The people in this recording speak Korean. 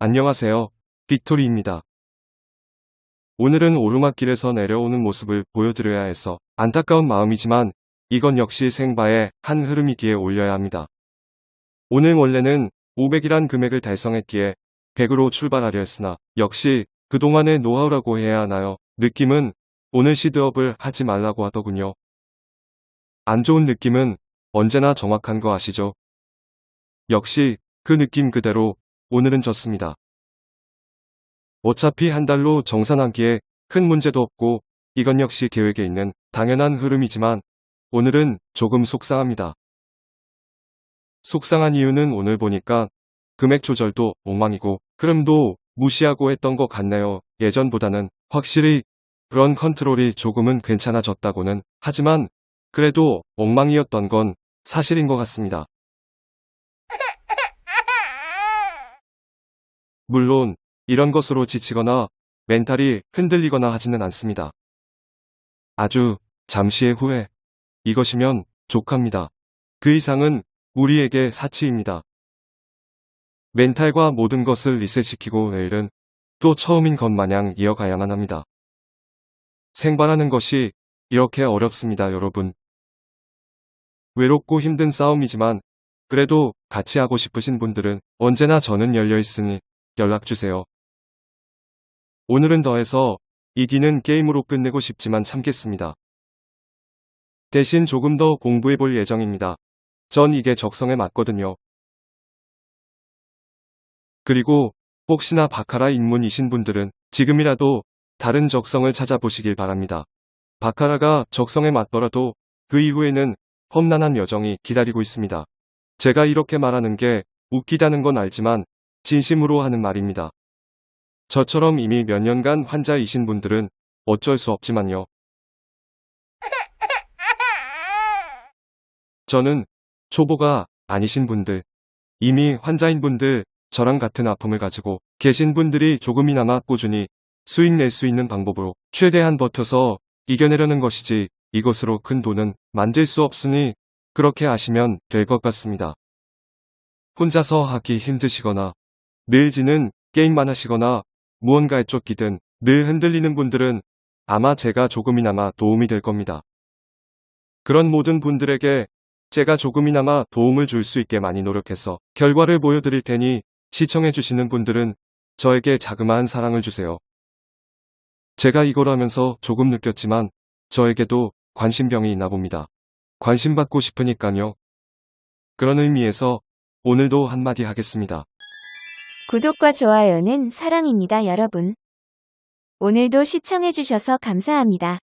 안녕하세요. 빅토리입니다. 오늘은 오르막길에서 내려오는 모습을 보여드려야 해서 안타까운 마음이지만 이건 역시 생바의 한 흐름이기에 올려야 합니다. 오늘 원래는 500이란 금액을 달성했기에 100으로 출발하려 했으나 역시 그동안의 노하우라고 해야 하나요? 느낌은 오늘 시드업을 하지 말라고 하더군요. 안 좋은 느낌은 언제나 정확한 거 아시죠? 역시 그 느낌 그대로 오늘은 졌습니다. 어차피 한 달로 정산하기에 큰 문제도 없고 이건 역시 계획에 있는 당연한 흐름이지만 오늘은 조금 속상합니다. 속상한 이유는 오늘 보니까 금액 조절도 엉망이고 흐름도 무시하고 했던 것 같네요. 예전보다는 확실히 그런 컨트롤이 조금은 괜찮아졌다고는 하지만 그래도 엉망이었던 건 사실인 것 같습니다. 물론 이런 것으로 지치거나 멘탈이 흔들리거나 하지는 않습니다. 아주 잠시의 후회. 이것이면 족합니다. 그 이상은 우리에게 사치입니다. 멘탈과 모든 것을 리셋시키고 내일은 또 처음인 것 마냥 이어가야만 합니다. 생활하는 것이 이렇게 어렵습니다, 여러분. 외롭고 힘든 싸움이지만 그래도 같이 하고 싶으신 분들은 언제나 저는 열려 있으니 연락주세요. 오늘은 더해서 이기는 게임으로 끝내고 싶지만 참겠습니다. 대신 조금 더 공부해 볼 예정입니다. 전 이게 적성에 맞거든요. 그리고 혹시나 바카라 입문이신 분들은 지금이라도 다른 적성을 찾아보시길 바랍니다. 바카라가 적성에 맞더라도 그 이후에는 험난한 여정이 기다리고 있습니다. 제가 이렇게 말하는 게 웃기다는 건 알지만 진심으로 하는 말입니다. 저처럼 이미 몇 년간 환자이신 분들은 어쩔 수 없지만요. 저는 초보가 아니신 분들, 이미 환자인 분들, 저랑 같은 아픔을 가지고 계신 분들이 조금이나마 꾸준히 수익 낼 수 있는 방법으로 최대한 버텨서 이겨내려는 것이지 이것으로 큰 돈은 만들 수 없으니 그렇게 아시면 될 것 같습니다. 혼자서 하기 힘드시거나 늘 지는 게임만 하시거나 무언가에 쫓기든 늘 흔들리는 분들은 아마 제가 조금이나마 도움이 될 겁니다. 그런 모든 분들에게 제가 조금이나마 도움을 줄 수 있게 많이 노력해서 결과를 보여드릴 테니 시청해주시는 분들은 저에게 자그마한 사랑을 주세요. 제가 이걸 하면서 조금 느꼈지만 저에게도 관심병이 있나 봅니다. 관심받고 싶으니까요. 그런 의미에서 오늘도 한마디 하겠습니다. 구독과 좋아요는 사랑입니다, 여러분. 오늘도 시청해주셔서 감사합니다.